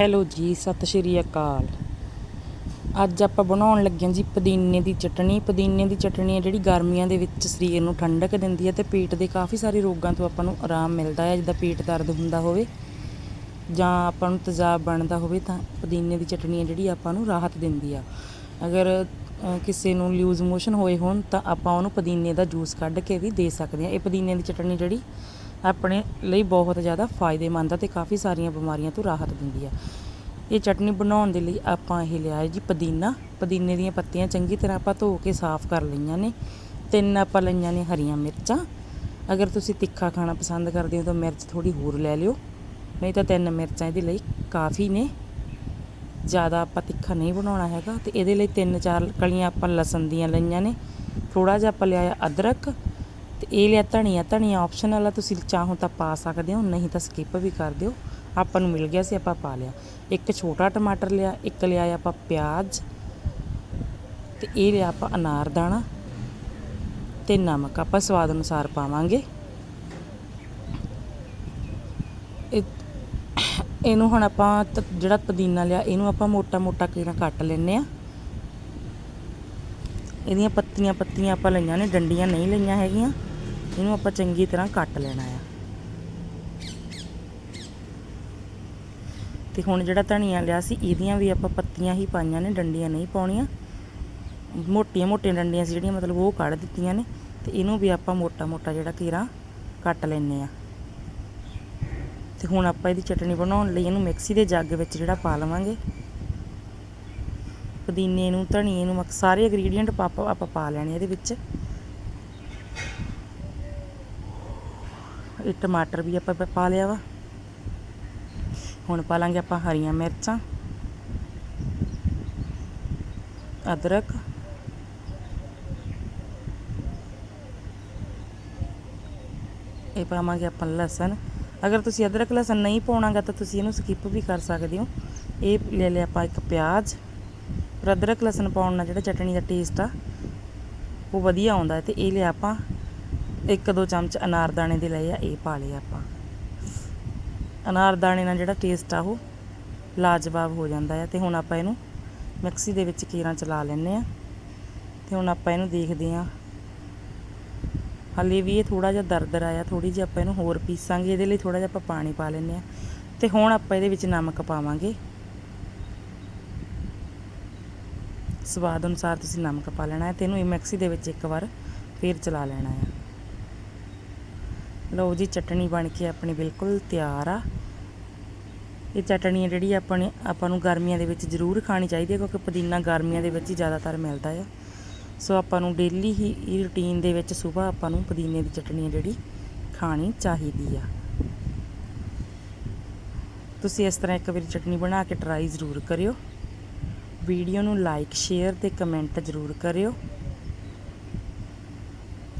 Hello ਜੀ, ਸਤਿ ਸ਼੍ਰੀ ਅਕਾਲ। ਅੱਜ ਆਪਾਂ ਬਣਾਉਣ ਲੱਗੇ ਹਾਂ ਜੀ ਪੁਦੀਨੇ ਦੀ ਚਟਣੀ। ਪੁਦੀਨੇ ਦੀ ਚਟਣੀ ਹੈ ਜਿਹੜੀ ਗਰਮੀਆਂ ਦੇ ਵਿੱਚ ਸਰੀਰ ਨੂੰ ਠੰਡਕ ਦਿੰਦੀ ਹੈ ਤੇ ਪੇਟ ਦੇ ਕਾਫੀ ਸਾਰੇ ਰੋਗਾਂ ਤੋਂ ਆਪਾਂ ਨੂੰ ਆਰਾਮ ਮਿਲਦਾ ਹੈ। ਜਿੱਦਾਂ ਪੇਟ ਦਰਦ ਹੁੰਦਾ ਹੋਵੇ ਜਾਂ ਆਪਾਂ ਨੂੰ ਤੇਜ਼ਾਬ ਬਣਦਾ ਹੋਵੇ ਤਾਂ ਪੁਦੀਨੇ ਦੀ ਚਟਣੀ ਹੈ ਜਿਹੜੀ ਆਪਾਂ ਨੂੰ ਰਾਹਤ ਦਿੰਦੀ ਆ। ਅਗਰ ਕਿਸੇ ਨੂੰ ਲੂਜ਼ ਮੋਸ਼ਨ ਹੋਏ ਹੋਣ ਤਾਂ ਆਪਾਂ ਉਹਨੂੰ ਪੁਦੀਨੇ ਦਾ ਜੂਸ ਕੱਢ ਕੇ ਵੀ ਦੇ ਸਕਦੇ ਹਾਂ। ਇਹ ਪੁਦੀਨੇ ਦੀ ਚਟਣੀ ਜਿਹੜੀ ਆਪਣੇ ਲਈ ਬਹੁਤ ਜ਼ਿਆਦਾ ਫਾਇਦੇਮੰਦ ਆ ਤੇ ਕਾਫੀ ਸਾਰੀਆਂ ਬਿਮਾਰੀਆਂ ਤੋਂ ਰਾਹਤ ਦਿੰਦੀ ਆ। ਇਹ ਚਟਨੀ ਬਣਾਉਣ ਦੇ ਲਈ ਆਪਾਂ ਇਹ ਲਿਆ ਹੈ ਜੀ ਪੁਦੀਨਾ। ਪੁਦੀਨੇ ਦੀਆਂ ਪੱਤੀਆਂ ਚੰਗੀ ਤਰ੍ਹਾਂ ਆਪਾਂ ਧੋ ਕੇ ਸਾਫ਼ ਕਰ ਲਈਆਂ ਨੇ। ਤਿੰਨ ਆਪਾਂ ਲਈਆਂ ਨੇ ਹਰੀਆਂ ਮਿਰਚਾਂ। ਅਗਰ ਤੁਸੀਂ ਤਿੱਖਾ ਖਾਣਾ ਪਸੰਦ ਕਰਦੇ ਹੋ ਤਾਂ ਮਿਰਚ ਥੋੜੀ ਹੋਰ ਲੈ ਲਿਓ। ਨਹੀਂ ਤਾਂ ਤਿੰਨ ਮਿਰਚਾਂ ਇਹਦੇ ਲਈ ਕਾਫੀ ਨੇ। ਜ਼ਿਆਦਾ ਆਪਾਂ ਤਿੱਖਾ ਨਹੀਂ ਬਣਾਉਣਾ ਹੈਗਾ ਤੇ ਇਹਦੇ ਲਈ ਤਿੰਨ ਚਾਰ ਕਲੀਆਂ ਆਪਾਂ ਲਸਣ ਦੀਆਂ ਲਈਆਂ ਨੇ। ਥੋੜਾ ਜਿਹਾ ਆਪਾਂ ਲਿਆ ਅਦਰਕ। ਤੇ ਇਹ ਲਿਆ ਧਨੀਆ ਧਨੀਆ ਆਪਸ਼ਨਲ ਆ ਤੁਸੀਂ ਚਾਹੋ ਤਾਂ ਪਾ ਸਕਦੇ ਹੋ, ਨਹੀਂ ਤਾਂ ਸਕਿਪ ਵੀ ਕਰ ਦਿਓ। ਆਪਾਂ ਨੂੰ ਮਿਲ ਗਿਆ ਸੀ, ਆਪਾਂ ਪਾ ਲਿਆ। ਇੱਕ ਛੋਟਾ ਟਮਾਟਰ ਲਿਆ, ਇੱਕ ਲਿਆ ਆਪਾਂ ਪਿਆਜ਼ ਤੇ ਇਹ ਲਿਆ ਆਪਾਂ ਅਨਾਰ ਦਾਣਾ ਤੇ ਨਮਕ। ਆਪਾਂ ਸਵਾਦ ਅਨੁਸਾਰ ਪਾਵਾਂਗੇ। ਇਹ ਇਹਨੂੰ ਹੁਣ ਆਪਾਂ ਤ- ਜਿਹੜਾ ਪੁਦੀਨਾ ਲਿਆ, ਇਹਨੂੰ ਆਪਾਂ ਮੋਟਾ ਮੋਟਾ ਕਿਰਾਂ ਕੱਟ ਲੈਨੇ ਆ ਇਹਦੀਆਂ ਪੱਤੀਆਂ ਪੱਤੀਆਂ ਆਪਾਂ ਲਈਆਂ ਨੇ, ਡੰਡੀਆਂ ਨਹੀਂ ਲਈਆਂ ਹੈਗੀਆਂ। ਇਹਨੂੰ ਆਪਾਂ ਚੰਗੀ ਤਰ੍ਹਾਂ ਕੱਟ ਲੈਣਾ ਆ। ਤੇ ਹੁਣ ਜਿਹੜਾ ਧਨੀਆ ਲਿਆ ਸੀ, ਇਹਦੀਆਂ ਵੀ ਆਪਾਂ ਪੱਤੀਆਂ ਹੀ ਪਾਈਆਂ ਨੇ, ਡੰਡੀਆਂ ਨਹੀਂ ਪਾਉਣੀਆਂ। ਮੋਟੀਆਂ ਮੋਟੀਆਂ ਡੰਡੀਆਂ ਸੀ ਜਿਹੜੀਆਂ, ਮਤਲਬ ਉਹ ਕੱਢ ਦਿੱਤੀਆਂ ਨੇ। ਤੇ ਇਹਨੂੰ ਵੀ ਆਪਾਂ ਮੋਟਾ ਮੋਟਾ ਜਿਹੜਾ ਕੀਰਾ ਕੱਟ ਲੈਨੇ ਆ। ਤੇ ਹੁਣ ਆਪਾਂ ਇਹਦੀ ਚਟਣੀ ਬਣਾਉਣ ਲਈ ਇਹਨੂੰ ਮਿਕਸੀ ਦੇ ਜੱਗ ਵਿੱਚ ਜਿਹੜਾ ਪਾ ਲਵਾਂਗੇ। ਪੁਦੀਨੇ ਨੂੰ, ਧਨੀਏ ਨੂੰ, ਮਕ- ਸਾਰੇ ਇੰਗਰੀਡੀਅੰਟ ਪਾਪ ਆਪਾਂ ਪਾ ਲੈਣੇ ਇਹਦੇ ਵਿੱਚ। ਇਹ ਟਮਾਟਰ ਵੀ ਆਪਾਂ ਪ- ਪਾ ਲਿਆ ਵਾ। ਹੁਣ ਪਾ ਲਾਂਗੇ ਆਪਾਂ ਹਰੀਆਂ ਮਿਰਚਾਂ, ਅਦਰਕ, ਇਹ ਪਾਵਾਂਗੇ ਆਪਾਂ ਲਸਣ। ਅਗਰ ਤੁਸੀਂ ਅਦਰਕ ਲਸਣ ਨਹੀਂ ਪਾਉਣਾਗਾ ਤਾਂ ਤੁਸੀਂ ਇਹਨੂੰ ਸਕਿਪ ਵੀ ਕਰ ਸਕਦੇ ਹੋ। ਇਹ ਲੈ ਲਿਆ ਆਪਾਂ ਇੱਕ ਪਿਆਜ਼। ਪਰ ਅਦਰਕ ਲਸਣ ਪਾਉਣ ਨਾਲ ਜਿਹੜਾ ਚਟਣੀ ਦਾ ਟੇਸਟ ਆ, ਉਹ ਵਧੀਆ ਆਉਂਦਾ ਹੈ ਤੇ ਇਹ ਲਿਆ ਆਪਾਂ ਇੱਕ ਦੋ ਚਮਚ ਅਨਾਰਦਾਣੇ ਦੇ ਲਏ ਆ, ਇਹ ਪਾ ਲਏ ਆਪਾਂ। ਅਨਾਰਦਾਣੇ ਨਾਲ ਜਿਹੜਾ ਟੇਸਟ ਆ, ਉਹ ਲਾਜਵਾਬ ਹੋ ਜਾਂਦਾ ਆ। ਤੇ ਹੁਣ ਆਪਾਂ ਇਹਨੂੰ ਮਿਕਸੀ ਦੇ ਵਿੱਚ ਕੀਰਾਂ ਚਲਾ ਲੈਂਦੇ ਆ। ਤੇ ਹੁਣ ਆਪਾਂ ਇਹਨੂੰ ਦੇਖਦੇ ਆ। ਹਾਲੇ ਵੀ ਇਹ ਥੋੜਾ ਜਿਹਾ ਦਰਦਰ ਆਇਆ ਥੋੜੀ ਜਿਹੀ ਆਪਾਂ ਇਹਨੂੰ ਹੋਰ ਪੀਸਾਂਗੇ, ਇਹਦੇ ਲਈ ਥੋੜਾ ਜਿਹਾ ਆਪਾਂ ਪਾਣੀ ਪਾ ਲੈਂਦੇ ਆ। ਤੇ ਹੁਣ ਆਪਾਂ ਇਹਦੇ ਵਿੱਚ ਨਮਕ ਪਾਵਾਂਗੇ। ਸਵਾਦ ਅਨੁਸਾਰ ਤੁਸੀਂ ਨਮਕ ਪਾ ਲੈਣਾ ਹੈ ਤੇ ਇਹਨੂੰ ਮਿਕਸੀ ਦੇ ਵਿੱਚ ਇੱਕ ਵਾਰ ਫੇਰ ਚਲਾ ਲੈਣਾ ਹੈ ਲਓ ਜੀ, ਚਟਣੀ ਬਣ ਕੇ ਆਪਣੀ ਬਿਲਕੁਲ ਤਿਆਰ ਆ। ਇਹ ਚਟਣੀ ਜਿਹੜੀ ਆਪਣੇ, ਆਪਾਂ ਨੂੰ ਗਰਮੀਆਂ ਦੇ ਵਿੱਚ ਜ਼ਰੂਰ ਖਾਣੀ ਚਾਹੀਦੀ ਹੈ ਕਿਉਂਕਿ ਪੁਦੀਨਾ ਗਰਮੀਆਂ ਦੇ ਵਿੱਚ ਹੀ ਜ਼ਿਆਦਾਤਰ ਮਿਲਦਾ ਆ। ਸੋ ਆਪਾਂ ਨੂੰ ਡੇਲੀ ਹੀ, ਇਹ ਰੁਟੀਨ ਦੇ ਵਿੱਚ ਸਵੇਰ ਆਪਾਂ ਨੂੰ ਪੁਦੀਨੇ ਦੀ ਚਟਣੀ ਜਿਹੜੀ ਖਾਣੀ ਚਾਹੀਦੀ ਆ। ਤੁਸੀਂ ਇਸ ਤਰ੍ਹਾਂ ਇੱਕ ਵਾਰੀ ਚਟਣੀ ਬਣਾ ਕੇ ਟਰਾਈ ਜ਼ਰੂਰ ਕਰਿਓ। ਵੀਡੀਓ ਨੂੰ ਲਾਈਕ ਸ਼ੇਅਰ ਤੇ ਕਮੈਂਟ ਜ਼ਰੂਰ ਕਰਿਓ।